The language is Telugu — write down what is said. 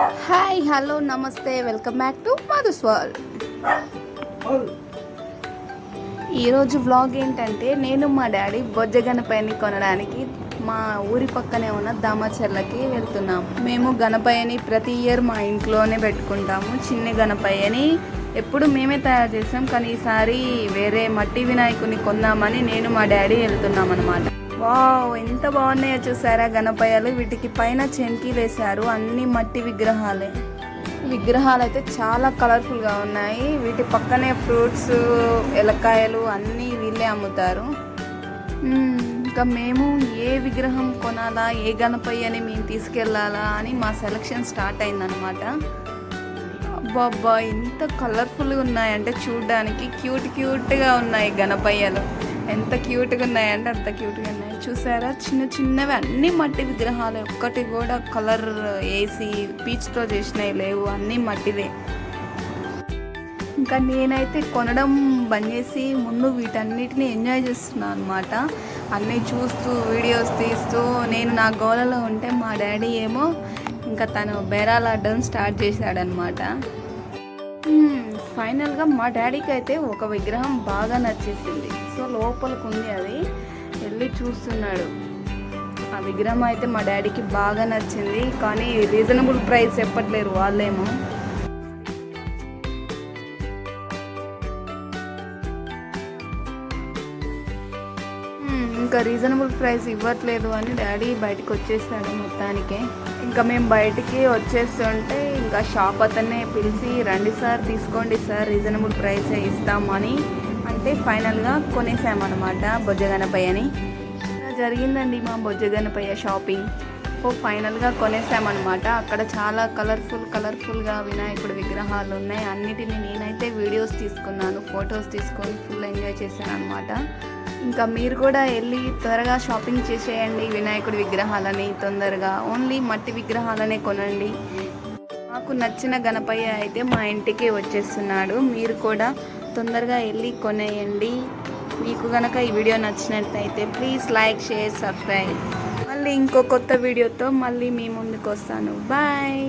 హాయ్ హలో నమస్తే welcome back to Madhu's world ఈరోజు వ్లాగ్ ఏంటంటే నేను మా డాడీ బొజ్జ కొనడానికి మా ఊరి పక్కనే ఉన్న దామచర్లకి వెళ్తున్నాం. మేము గణపయ్యని ప్రతి ఇయర్ మా ఇంట్లోనే పెట్టుకుంటాము. చిన్న గణపయ్యని ఎప్పుడు మేమే తయారు చేసాం కానీ ఈసారి వేరే మట్టి వినాయకుని కొందామని నేను మా డాడీ వెళ్తున్నాం అనమాట వావ్ ఎంత బాగున్నాయో చూసారా గణపయ్యలు? వీటికి పైన చెంకి వేశారు అన్ని మట్టి విగ్రహాలే. విగ్రహాలు అయితే చాలా కలర్ఫుల్గా ఉన్నాయి. వీటి పక్కనే ఫ్రూట్స్ ఎలక్కాయలు అన్నీ వీళ్ళే అమ్ముతారు. ఇంకా మేము ఏ విగ్రహం కొనాలా ఏ గణపయ్యని మేము తీసుకెళ్ళాలా అని మా సెలక్షన్ స్టార్ట్ అయిందనమాట అబ్బాబ్బా ఎంత కలర్ఫుల్గా ఉన్నాయంటే చూడడానికి క్యూట్ క్యూట్గా ఉన్నాయి గణపయ్యలు. ఎంత క్యూట్గా ఉన్నాయంటే అంత క్యూట్గా ఉన్నాయి. చూసారా? చిన్న చిన్నవి అన్ని మట్టి విగ్రహాలు ఒక్కటి కూడా కలర్ వేసి పీచ్తో చేసినవి లేవు అన్నీ మట్టివే. ఇంకా నేనైతే కొనడం బంద్ చేసి ముందు వీటన్నిటిని ఎంజాయ్ చేస్తున్నాను అనమాట అన్నీ చూస్తూ వీడియోస్ తీస్తూ నేను నా గోలలో ఉంటే మా డాడీ ఏమో ఇంకా తను బేరాలాడడం స్టార్ట్ చేశాడనమాట ఫైనల్గా మా డాడీకి అయితే ఒక విగ్రహం బాగా నచ్చేసింది. సో లోపలికి ఉంది అది. వెళ్ళి చూస్తున్నాడు. ఆ విగ్రహం అయితే మా డాడీకి బాగా నచ్చింది. కానీ రీజనబుల్ ప్రైస్ చెప్పట్లేరు వాళ్ళేమో. ఇంకా రీజనబుల్ ప్రైస్ ఇవ్వట్లేదు అని డాడీ బయటకు వచ్చేసాడు మొత్తానికే. ఇంకా మేము బయటికి వచ్చేస్తుంటే ఇంకా షాప్ అతనే పిలిచి రండి సార్ తీసుకోండి సార్ రీజనబుల్ ప్రైసే ఇస్తామని అంటే ఫైనల్గా కొనేసామన్నమాట బొజ్జగనపయ్యని అని. జరిగిందండి మా బొజ్జగనపయ్య షాపింగ్. ఓ ఫైనల్గా కొనేసామన్నమాట. అక్కడ చాలా కలర్ఫుల్ కలర్ఫుల్గా వినాయకుడి విగ్రహాలు ఉన్నాయి. అన్నిటిని నేనైతే వీడియోస్ తీసుకున్నాను ఫొటోస్ తీసుకొని ఫుల్ ఎంజాయ్ చేశాను అనమాట ఇంకా మీరు కూడా వెళ్ళి త్వరగా షాపింగ్ చేసేయండి వినాయకుడి విగ్రహాలని తొందరగా. ఓన్లీ మట్టి విగ్రహాలనే కొనండి. నాకు నచ్చిన గణపయ్య అయితే మా ఇంటికి వచ్చేస్తున్నాడు. మీరు కూడా తొందరగా వెళ్ళి కొనేయండి. మీకు కనుక ఈ వీడియో నచ్చినట్లయితే ప్లీజ్ లైక్ షేర్ సబ్స్క్రైబ్ మళ్ళీ ఇంకో కొత్త వీడియోతో మళ్ళీ మీ ముందుకు వస్తాను. బాయ్